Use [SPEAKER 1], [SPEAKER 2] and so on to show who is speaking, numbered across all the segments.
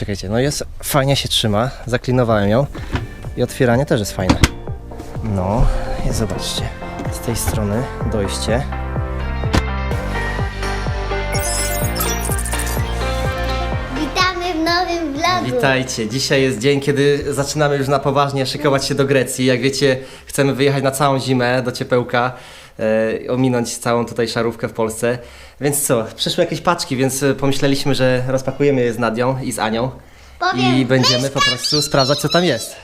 [SPEAKER 1] Czekajcie, no jest, fajnie się trzyma, zaklinowałem ją i otwieranie też jest fajne. No, i zobaczcie, z tej strony dojście.
[SPEAKER 2] Witamy w nowym vlogu.
[SPEAKER 1] Witajcie, dzisiaj jest dzień, kiedy zaczynamy już na poważnie szykować się do Grecji. Jak wiecie, chcemy wyjechać na całą zimę do ciepełka, ominąć całą tutaj szarówkę w Polsce. Więc co, przyszły jakieś paczki, więc e, pomyśleliśmy, że rozpakujemy je z Nadią i z Anią.
[SPEAKER 2] Powiem,
[SPEAKER 1] I będziemy po prostu sprawdzać, co tam jest.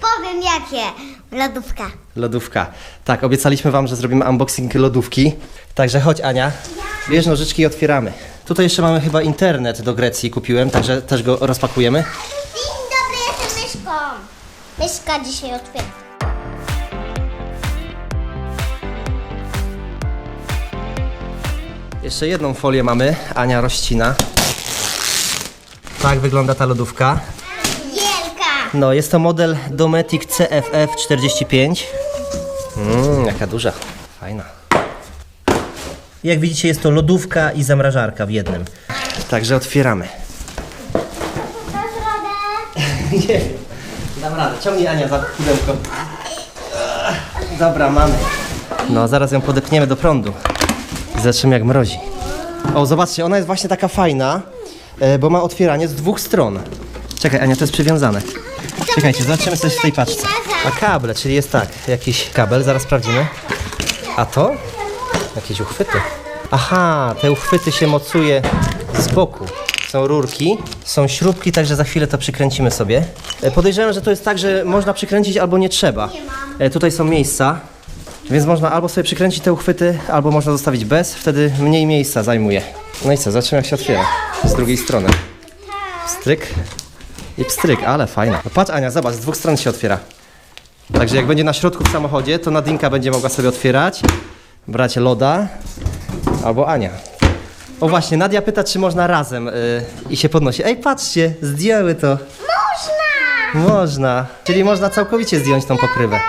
[SPEAKER 2] powiem jakie. Lodówka.
[SPEAKER 1] Lodówka. Tak, obiecaliśmy Wam, że zrobimy unboxing lodówki. Także chodź Ania, bierz nożyczki i otwieramy. Tutaj jeszcze mamy chyba internet do Grecji, kupiłem, także też go rozpakujemy.
[SPEAKER 2] Dzień dobry, jestem myszką. Myszka dzisiaj otwiera.
[SPEAKER 1] Jeszcze jedną folię mamy, Ania rozcina. Tak wygląda ta lodówka.
[SPEAKER 2] Wielka.
[SPEAKER 1] No, jest to model Dometic CFF 45. Mmm, jaka duża. Fajna. Jak widzicie, jest to lodówka i zamrażarka w jednym. Także otwieramy.
[SPEAKER 2] Dasz radę?
[SPEAKER 1] Nie, dam radę. Ciągnij Ania za pudełko. Dobra, mamy. No, zaraz ją podepniemy do prądu. I zobaczymy jak mrozi. O, zobaczcie, ona jest właśnie taka fajna, e, bo ma otwieranie z dwóch stron. Czekaj, Ania, to jest przywiązane. Czekajcie, zobaczymy coś w tej paczce. A kable, czyli jest tak, jakiś kabel, zaraz sprawdzimy. A to? Jakieś uchwyty. Aha, te uchwyty się mocuje z boku. Są rurki, są śrubki, także za chwilę to przykręcimy sobie. E, Podejrzewam, że to jest tak, że można przykręcić albo nie trzeba. E, Tutaj są miejsca, więc można albo sobie przykręcić te uchwyty, albo można zostawić bez, wtedy mniej miejsca zajmuje. No i co, zobaczymy jak się otwiera. Z drugiej strony. Stryk i pstryk, ale fajna. No patrz Ania, zobacz, z dwóch stron się otwiera. Także jak będzie na środku w samochodzie, to Nadinka będzie mogła sobie otwierać, brać loda, albo Ania. O właśnie, Nadia pyta, czy można razem y, i się podnosi. Ej, patrzcie, zdjęły to.
[SPEAKER 2] Można.
[SPEAKER 1] Można. Czyli można całkowicie zdjąć tą pokrywę.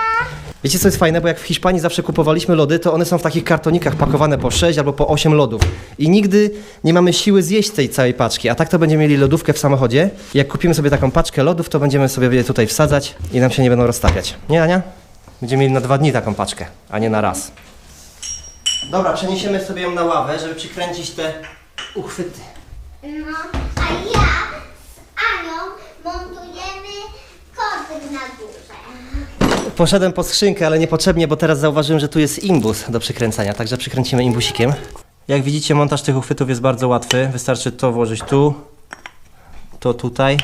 [SPEAKER 1] Wiecie co jest fajne, bo jak w Hiszpanii zawsze kupowaliśmy lody, to one są w takich kartonikach pakowane po 6 albo po 8 lodów. I nigdy nie mamy siły zjeść tej całej paczki, a tak to będziemy mieli lodówkę w samochodzie. Jak kupimy sobie taką paczkę lodów, to będziemy sobie je tutaj wsadzać i nam się nie będą roztapiać. Nie Ania? Będziemy mieli na dwa dni taką paczkę, a nie na raz. Dobra, przeniesiemy sobie ją na ławę, żeby przykręcić te uchwyty.
[SPEAKER 2] No, a ja z Anią montujemy kocyk na górze.
[SPEAKER 1] Poszedłem po skrzynkę, ale niepotrzebnie, bo teraz zauważyłem, że tu jest imbus do przykręcania, także przykręcimy imbusikiem. Jak widzicie, montaż tych uchwytów jest bardzo łatwy. Wystarczy to włożyć tu, to tutaj,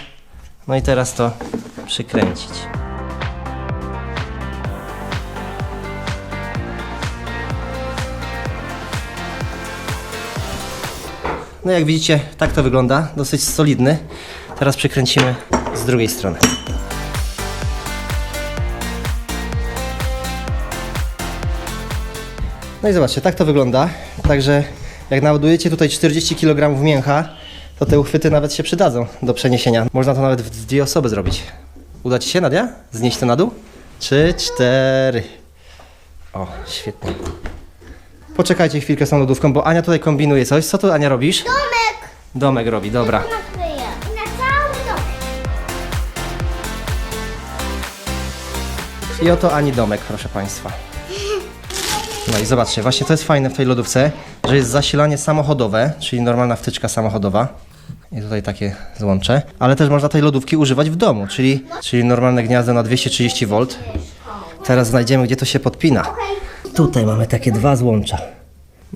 [SPEAKER 1] no i teraz to przykręcić. No jak widzicie, tak to wygląda, dosyć solidny. Teraz przykręcimy z drugiej strony. No i zobaczcie, tak to wygląda. Także jak naładujecie tutaj 40 kg mięcha, to te uchwyty nawet się przydadzą do przeniesienia. Można to nawet w dwie osoby zrobić. Uda Ci się, Nadia? Znieść to na dół? Trzy, cztery. O, świetnie. Poczekajcie chwilkę z tą lodówką, bo Ania tutaj kombinuje coś. Co tu Ania robisz?
[SPEAKER 2] Domek
[SPEAKER 1] Domek robi, dobra.
[SPEAKER 2] nakryję. Na cały dom.
[SPEAKER 1] I oto Ani domek, proszę Państwa. No i zobaczcie, właśnie to jest fajne w tej lodówce, że jest zasilanie samochodowe, czyli normalna wtyczka samochodowa. I tutaj takie złącze. Ale też można tej lodówki używać w domu, czyli, czyli normalne gniazdo na 230 V. Teraz znajdziemy, gdzie to się podpina. Tutaj mamy takie dwa złącza.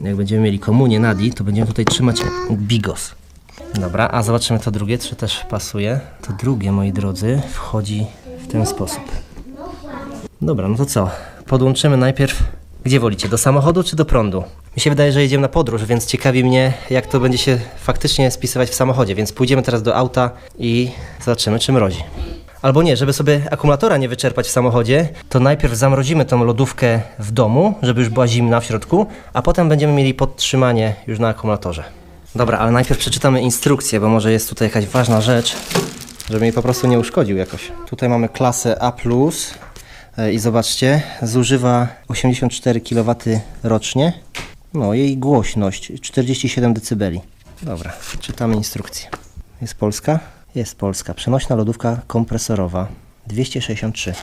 [SPEAKER 1] Jak będziemy mieli komunię Nadi, to będziemy tutaj trzymać bigos. Dobra, a zobaczymy to drugie, czy też pasuje. To drugie, moi drodzy, wchodzi w ten sposób. Dobra, no to co? Podłączymy najpierw. Gdzie wolicie? Do samochodu czy do prądu? Mi się wydaje, że jedziemy na podróż, więc ciekawi mnie, jak to będzie się faktycznie spisywać w samochodzie. Więc pójdziemy teraz do auta i zobaczymy, czy mrozi. Albo nie, żeby sobie akumulatora nie wyczerpać w samochodzie, to najpierw zamrozimy tą lodówkę w domu, żeby już była zimna w środku, a potem będziemy mieli podtrzymanie już na akumulatorze. Dobra, ale najpierw przeczytamy instrukcję, bo może jest tutaj jakaś ważna rzecz, żeby mi po prostu nie uszkodził jakoś. Tutaj mamy klasę A+, i zobaczcie, zużywa 84 kW rocznie. No, jej głośność 47 dB. Dobra, czytamy instrukcję. Jest polska. Jest polska. Przenośna lodówka kompresorowa 263.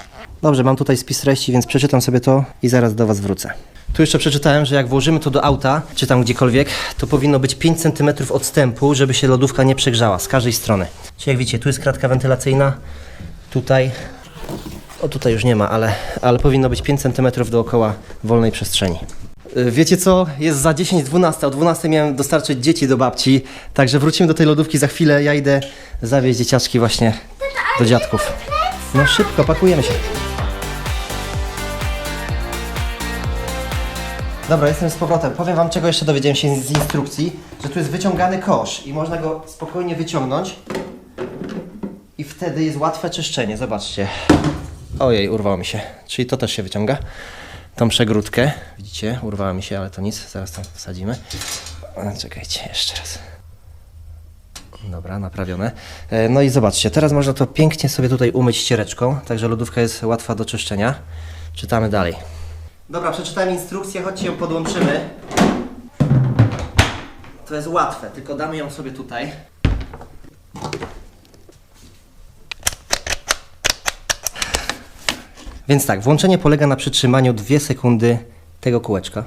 [SPEAKER 1] Dobrze, mam tutaj spis treści, więc przeczytam sobie to i zaraz do Was wrócę. Tu jeszcze przeczytałem, że jak włożymy to do auta, czy tam gdziekolwiek, to powinno być 5 cm odstępu, żeby się lodówka nie przegrzała z każdej strony. Czyli jak widzicie, tu jest kratka wentylacyjna, tutaj, o tutaj już nie ma, ale, ale powinno być 5 cm dookoła wolnej przestrzeni. Y, Wiecie co? Jest za 10-12. O 12 miałem dostarczyć dzieci do babci. Także wrócimy do tej lodówki za chwilę. Ja idę zawieźć dzieciaczki właśnie do dziadków. No szybko, pakujemy się. Dobra, jestem z powrotem. Powiem Wam, czego jeszcze dowiedziałem się z instrukcji, że tu jest wyciągany kosz i można go spokojnie wyciągnąć i wtedy jest łatwe czyszczenie. Zobaczcie. Ojej, urwało mi się. Czyli to też się wyciąga. Tą przegródkę. Widzicie, urwała mi się, ale to nic. Zaraz to wsadzimy. Czekajcie, jeszcze raz. Dobra, naprawione. E, No i zobaczcie, teraz można to pięknie sobie tutaj umyć ściereczką, także lodówka jest łatwa do czyszczenia. Czytamy dalej. Dobra, przeczytałem instrukcję, chodźcie ją podłączymy. To jest łatwe, tylko damy ją sobie tutaj. Więc tak, włączenie polega na przytrzymaniu 2 sekundy tego kółeczka.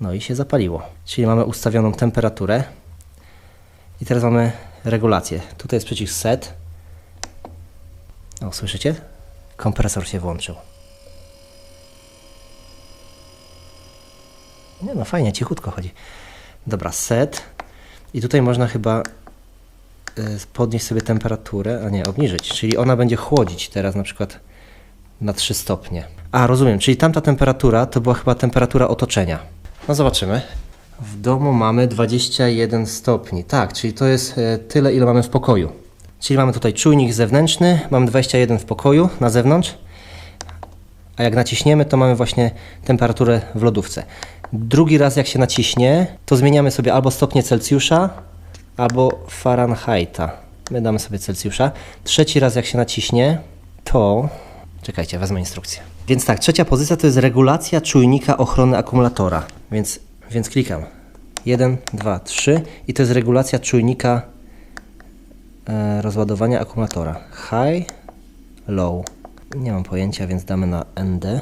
[SPEAKER 1] No i się zapaliło. Czyli mamy ustawioną temperaturę. I teraz mamy regulację. Tutaj jest przycisk set. O, słyszycie? Kompresor się włączył. Nie no, fajnie, cichutko chodzi. Dobra, set. I tutaj można chyba podnieść sobie temperaturę, a nie, obniżyć. Czyli ona będzie chłodzić teraz na przykład na 3 stopnie. A, rozumiem, czyli tamta temperatura to była chyba temperatura otoczenia. No zobaczymy. W domu mamy 21 stopni. Tak, czyli to jest e, tyle, ile mamy w pokoju. Czyli mamy tutaj czujnik zewnętrzny, mamy 21 w pokoju na zewnątrz, a jak naciśniemy, to mamy właśnie temperaturę w lodówce. Drugi raz, jak się naciśnie, to zmieniamy sobie albo stopnie Celsjusza, albo Fahrenheita. My damy sobie Celsjusza. Trzeci raz, jak się naciśnie, to. Czekajcie, wezmę instrukcję. Więc tak, trzecia pozycja to jest regulacja czujnika ochrony akumulatora. Więc, więc klikam. 1, 2, 3 i to jest regulacja czujnika e, rozładowania akumulatora. High, low. Nie mam pojęcia, więc damy na ND.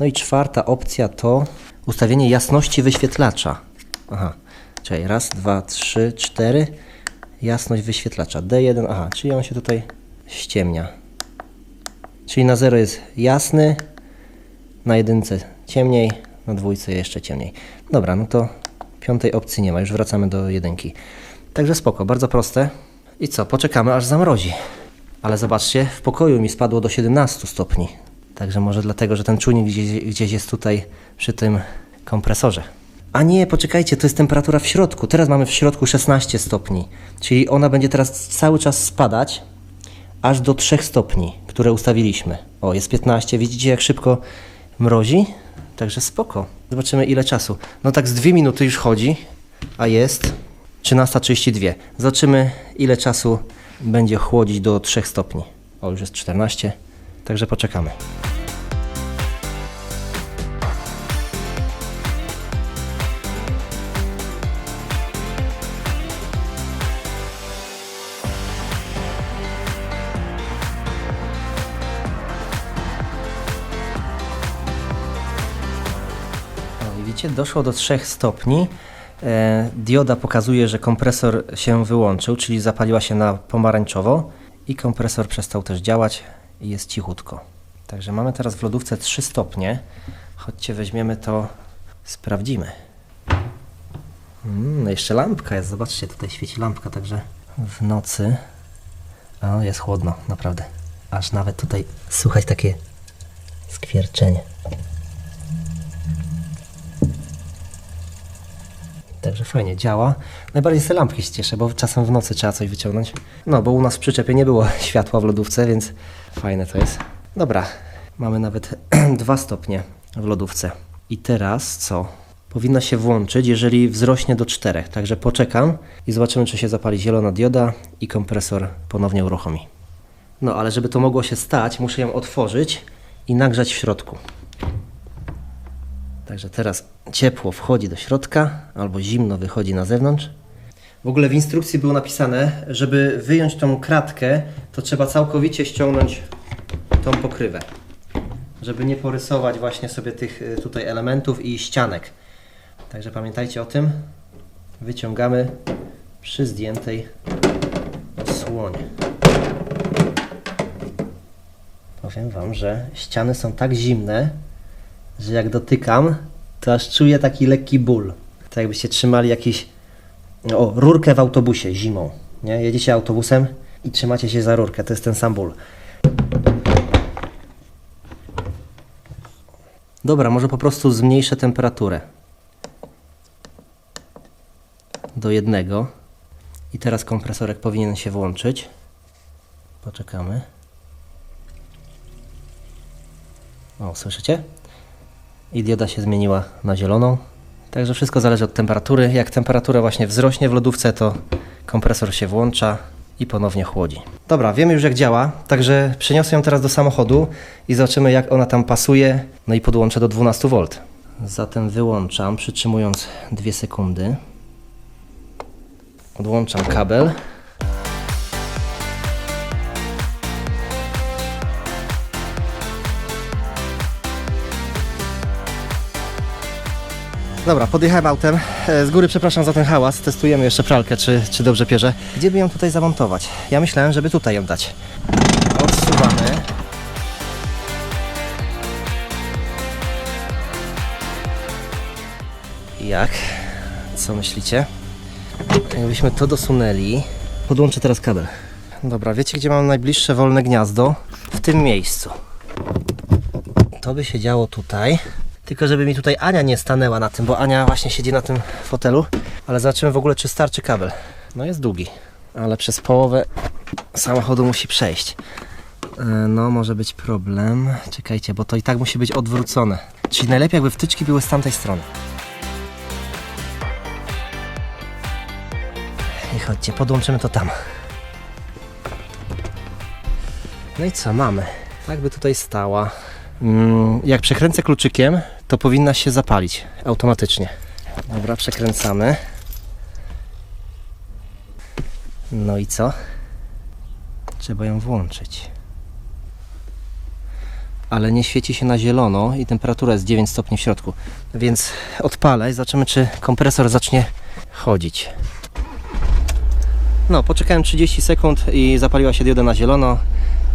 [SPEAKER 1] No i czwarta opcja to ustawienie jasności wyświetlacza. Aha, czyli raz, dwa, trzy, cztery. Jasność wyświetlacza. D1, aha, czyli on się tutaj ściemnia. Czyli na 0 jest jasny, na jedynce ciemniej, na dwójce jeszcze ciemniej. Dobra, no to piątej opcji nie ma, już wracamy do jedynki. Także spoko, bardzo proste. I co, poczekamy aż zamrozi. Ale zobaczcie, w pokoju mi spadło do 17 stopni. Także może dlatego, że ten czujnik gdzieś, gdzieś jest tutaj przy tym kompresorze. A nie, poczekajcie, to jest temperatura w środku. Teraz mamy w środku 16 stopni. Czyli ona będzie teraz cały czas spadać aż do 3 stopni, które ustawiliśmy. O, jest 15. Widzicie, jak szybko mrozi? Także spoko. Zobaczymy, ile czasu. No tak z 2 minuty już chodzi, a jest 13.32. Zobaczymy, ile czasu będzie chłodzić do 3 stopni. O, już jest 14. Także poczekamy. Doszło do 3 stopni. E, dioda pokazuje, że kompresor się wyłączył, czyli zapaliła się na pomarańczowo i kompresor przestał też działać i jest cichutko. Także mamy teraz w lodówce 3 stopnie. Chodźcie, weźmiemy to, sprawdzimy. Mm, jeszcze lampka jest, zobaczcie, tutaj świeci lampka, także w nocy o, jest chłodno, naprawdę. Aż nawet tutaj słychać takie skwierczenie. Także fajnie działa. Najbardziej z lampki się cieszę, bo czasem w nocy trzeba coś wyciągnąć. No, bo u nas w przyczepie nie było światła w lodówce, więc fajne to jest. Dobra, mamy nawet 2 stopnie w lodówce. I teraz co? Powinna się włączyć, jeżeli wzrośnie do 4. Także poczekam i zobaczymy, czy się zapali zielona dioda i kompresor ponownie uruchomi. No, ale żeby to mogło się stać, muszę ją otworzyć i nagrzać w środku. Także teraz ciepło wchodzi do środka, albo zimno wychodzi na zewnątrz. W ogóle w instrukcji było napisane, żeby wyjąć tą kratkę, to trzeba całkowicie ściągnąć tą pokrywę. Żeby nie porysować właśnie sobie tych y, tutaj elementów i ścianek. Także pamiętajcie o tym. Wyciągamy przy zdjętej osłonie. Powiem Wam, że ściany są tak zimne, że jak dotykam, to aż czuję taki lekki ból. Tak jakbyście trzymali jakiś, o, rurkę w autobusie zimą. Nie? Jedziecie autobusem i trzymacie się za rurkę. To jest ten sam ból. Dobra, może po prostu zmniejszę temperaturę do jednego. I teraz kompresorek powinien się włączyć. Poczekamy. O, słyszycie? I dioda się zmieniła na zieloną. Także wszystko zależy od temperatury. Jak temperatura właśnie wzrośnie w lodówce, to kompresor się włącza i ponownie chłodzi. Dobra, wiemy już jak działa, także przeniosę ją teraz do samochodu i zobaczymy jak ona tam pasuje. No i podłączę do 12 V. Zatem wyłączam, przytrzymując 2 sekundy. Odłączam kabel. Dobra, podjechałem autem. E, Z góry przepraszam za ten hałas. Testujemy jeszcze pralkę, czy, czy dobrze pierze. Gdzie by ją tutaj zamontować? Ja myślałem, żeby tutaj ją dać. Odsuwamy. Jak? Co myślicie? Jakbyśmy to dosunęli. Podłączę teraz kabel. Dobra, wiecie gdzie mam najbliższe wolne gniazdo? W tym miejscu. To by się działo tutaj. Tylko żeby mi tutaj Ania nie stanęła na tym, bo Ania właśnie siedzi na tym fotelu. Ale zobaczymy w ogóle, czy starczy kabel. No jest długi, ale przez połowę samochodu musi przejść. E, No, może być problem. Czekajcie, bo to i tak musi być odwrócone. Czyli najlepiej, jakby wtyczki były z tamtej strony. I chodźcie, podłączymy to tam. No i co mamy? Tak by tutaj stała. Mm, Jak przekręcę kluczykiem, to powinna się zapalić automatycznie. Dobra, przekręcamy. No i co? Trzeba ją włączyć. Ale nie świeci się na zielono i temperatura jest 9 stopni w środku. Więc odpalę i zobaczymy, czy kompresor zacznie chodzić. No, poczekałem 30 sekund i zapaliła się dioda na zielono,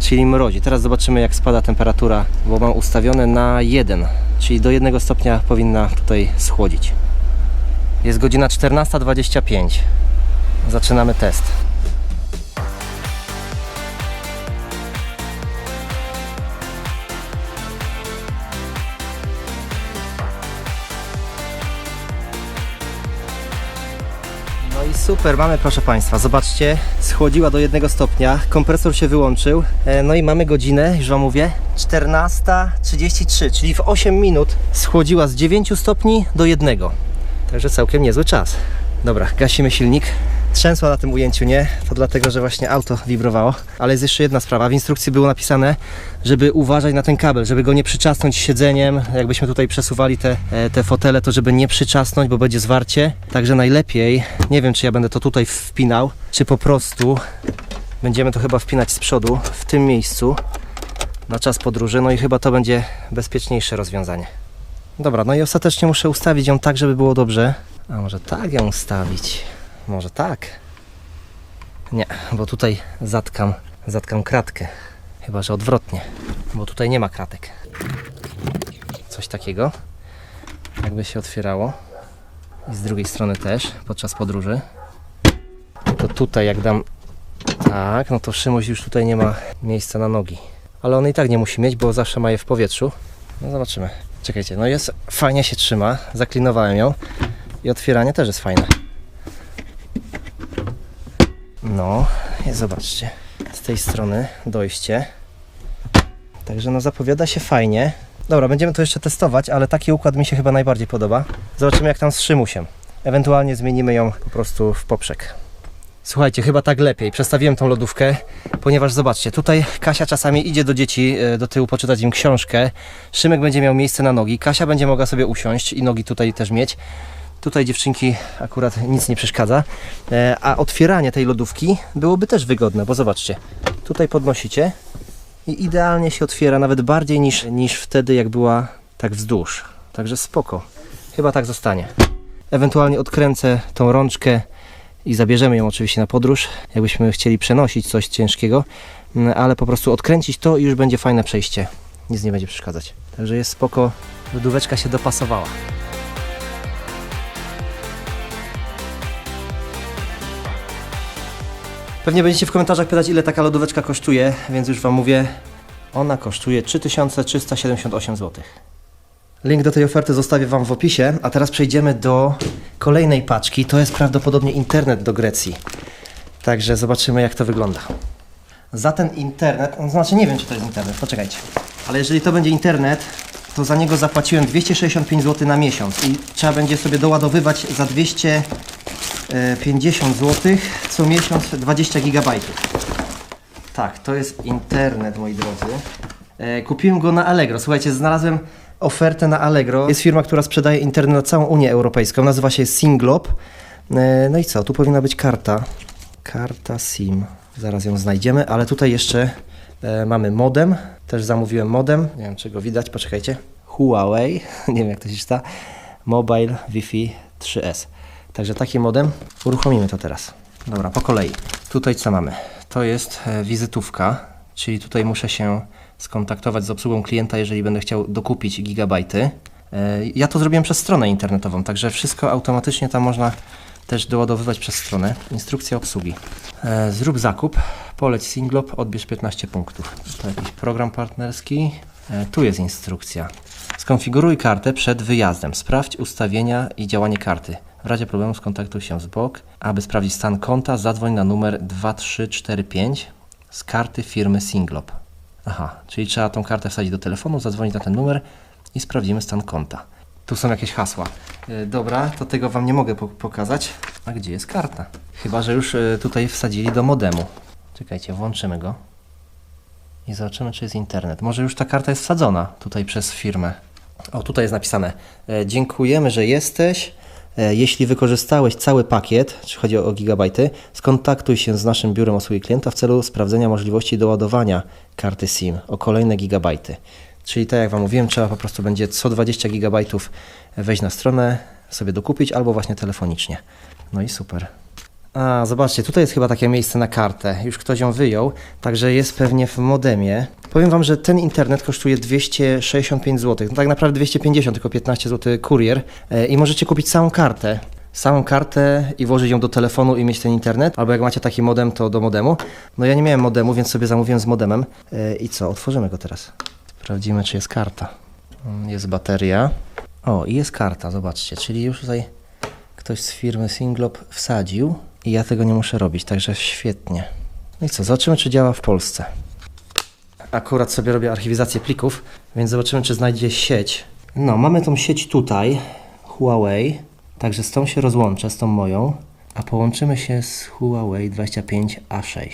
[SPEAKER 1] czyli mrozi. Teraz zobaczymy jak spada temperatura, bo mam ustawione na 1, czyli do 1 stopnia powinna tutaj schłodzić. Jest godzina 14.25. Zaczynamy test. Super, mamy proszę Państwa, zobaczcie, schłodziła do jednego stopnia, kompresor się wyłączył, e, no i mamy godzinę, już Wam mówię, 14.33, czyli w 8 minut schłodziła z 9 stopni do jednego. Także całkiem niezły czas. Dobra, gasimy silnik. Trzęsła na tym ujęciu, nie? To dlatego, że właśnie auto wibrowało. Ale jest jeszcze jedna sprawa. W instrukcji było napisane, żeby uważać na ten kabel, żeby go nie przyczasnąć siedzeniem. Jakbyśmy tutaj przesuwali te, e, te fotele, to żeby nie przyczasnąć, bo będzie zwarcie. Także najlepiej, nie wiem czy ja będę to tutaj wpinał, czy po prostu będziemy to chyba wpinać z przodu, w tym miejscu, na czas podróży. No i chyba to będzie bezpieczniejsze rozwiązanie. Dobra, no i ostatecznie muszę ustawić ją tak, żeby było dobrze. A może tak ją ustawić? Może tak? Nie, bo tutaj zatkam, zatkam kratkę. Chyba, że odwrotnie, bo tutaj nie ma kratek. Coś takiego. Jakby się otwierało. I z drugiej strony też, podczas podróży. To tutaj jak dam tak, no to Szymuś już tutaj nie ma miejsca na nogi. Ale on i tak nie musi mieć, bo zawsze ma je w powietrzu. No zobaczymy. Czekajcie, no jest, fajnie się trzyma, zaklinowałem ją i otwieranie też jest fajne. No, zobaczcie, z tej strony dojście. Także no zapowiada się fajnie. Dobra, będziemy to jeszcze testować, ale taki układ mi się chyba najbardziej podoba. Zobaczymy jak tam z Szymusiem. Ewentualnie zmienimy ją po prostu w poprzek. Słuchajcie, chyba tak lepiej. Przestawiłem tą lodówkę, ponieważ zobaczcie, tutaj Kasia czasami idzie do dzieci e, do tyłu poczytać im książkę. Szymek będzie miał miejsce na nogi, Kasia będzie mogła sobie usiąść i nogi tutaj też mieć. Tutaj dziewczynki akurat nic nie przeszkadza, e, a otwieranie tej lodówki byłoby też wygodne, bo zobaczcie, tutaj podnosicie i idealnie się otwiera, nawet bardziej niż, niż wtedy, jak była tak wzdłuż. Także spoko. Chyba tak zostanie. Ewentualnie odkręcę tą rączkę i zabierzemy ją oczywiście na podróż, jakbyśmy chcieli przenosić coś ciężkiego, ale po prostu odkręcić to i już będzie fajne przejście. Nic nie będzie przeszkadzać. Także jest spoko. Lodóweczka się dopasowała. Pewnie będziecie w komentarzach pytać, ile taka lodóweczka kosztuje, więc już Wam mówię, ona kosztuje 3378 zł. Link do tej oferty zostawię Wam w opisie, a teraz przejdziemy do kolejnej paczki. To jest prawdopodobnie internet do Grecji. Także zobaczymy, jak to wygląda. Za ten internet, no, znaczy nie wiem, czy to jest internet, poczekajcie. Ale jeżeli to będzie internet, to za niego zapłaciłem 265 zł na miesiąc i trzeba będzie sobie doładowywać za 250 zł co miesiąc 20 gigabajtów. Tak, to jest internet, moi drodzy. E, kupiłem go na Allegro. Słuchajcie, znalazłem ofertę na Allegro. Jest firma, która sprzedaje internet na całą Unię Europejską. Nazywa się Singlop. E, no i co? Tu powinna być karta. Karta SIM. Zaraz ją znajdziemy, ale tutaj jeszcze e, mamy modem. Też zamówiłem modem. Nie wiem, czy go widać. Poczekajcie. Huawei. Nie wiem, jak to się czyta. Mobile Wi-Fi 3S. Także taki modem. Uruchomimy to teraz. Dobra, po kolei. Tutaj co mamy? To jest e, wizytówka, czyli tutaj muszę się skontaktować z obsługą klienta, jeżeli będę chciał dokupić gigabajty. E, Ja to zrobiłem przez stronę internetową, także wszystko automatycznie tam można też doładowywać przez stronę. Instrukcja obsługi. E, Zrób zakup, poleć Singlop, odbierz 15 punktów. To jakiś program partnerski. Tu jest instrukcja. Skonfiguruj kartę przed wyjazdem. Sprawdź ustawienia i działanie karty. W razie problemu skontaktuj się z BOK. Aby sprawdzić stan konta, zadzwoń na numer 2345 z karty firmy Singlop. Aha, czyli trzeba tą kartę wsadzić do telefonu, zadzwonić na ten numer i sprawdzimy stan konta. Tu są jakieś hasła. E, Dobra, to tego Wam nie mogę po- pokazać. A gdzie jest karta? Chyba, że już e, tutaj wsadzili do modemu. Czekajcie, włączymy go i zobaczymy, czy jest internet. Może już ta karta jest wsadzona tutaj przez firmę. O, tutaj jest napisane: e, Dziękujemy, że jesteś. E, Jeśli wykorzystałeś cały pakiet, czy chodzi o, gigabajty, skontaktuj się z naszym biurem obsługi klienta w celu sprawdzenia możliwości doładowania karty SIM o kolejne gigabajty. Czyli tak jak Wam mówiłem, trzeba po prostu będzie co 20 gigabajtów wejść na stronę, sobie dokupić, albo właśnie telefonicznie. No i super. A, zobaczcie, tutaj jest chyba takie miejsce na kartę. Już ktoś ją wyjął, także jest pewnie w modemie. Powiem Wam, że ten internet kosztuje 265 zł. No tak naprawdę 250, tylko 15 zł kurier. E, I możecie kupić całą kartę. Samą kartę i włożyć ją do telefonu i mieć ten internet. Albo jak macie taki modem, to do modemu. No ja nie miałem modemu, więc sobie zamówiłem z modemem. E, I co? Otworzymy go teraz. Sprawdzimy, czy jest karta. Mm, Jest bateria. O, i jest karta, zobaczcie. Czyli już tutaj ktoś z firmy Singlop wsadził i ja tego nie muszę robić, także świetnie. No i co, zobaczymy, czy działa w Polsce. Akurat sobie robię archiwizację plików, więc zobaczymy, czy znajdzie sieć. No, mamy tą sieć tutaj, Huawei, także z tą się rozłączę, z tą moją, a połączymy się z Huawei 25A6.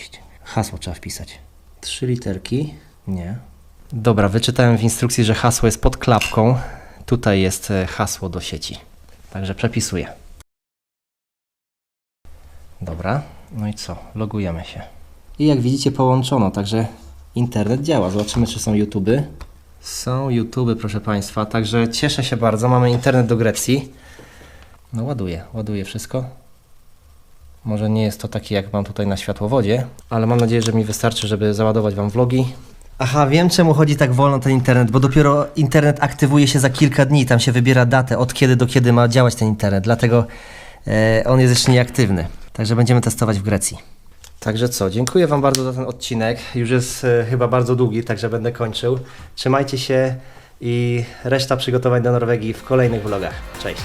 [SPEAKER 1] Hasło trzeba wpisać. Trzy literki. Nie. Dobra, wyczytałem w instrukcji, że hasło jest pod klapką. Tutaj jest e, hasło do sieci. Także przepisuję. Dobra, no i co? Logujemy się. I jak widzicie połączono, także internet działa. Zobaczymy, czy są YouTube. Są YouTube, proszę Państwa, także cieszę się bardzo. Mamy internet do Grecji. No ładuje, ładuje wszystko. Może nie jest to taki, jak mam tutaj na światłowodzie, ale mam nadzieję, że mi wystarczy, żeby załadować Wam vlogi. Aha, wiem czemu chodzi tak wolno ten internet, bo dopiero internet aktywuje się za kilka dni, tam się wybiera datę, od kiedy do kiedy ma działać ten internet, dlatego e, on jest jeszcze nieaktywny. Także będziemy testować w Grecji. Także co, dziękuję Wam bardzo za ten odcinek. Już jest e, chyba bardzo długi, także będę kończył. Trzymajcie się i reszta przygotowań do Norwegii w kolejnych vlogach. Cześć!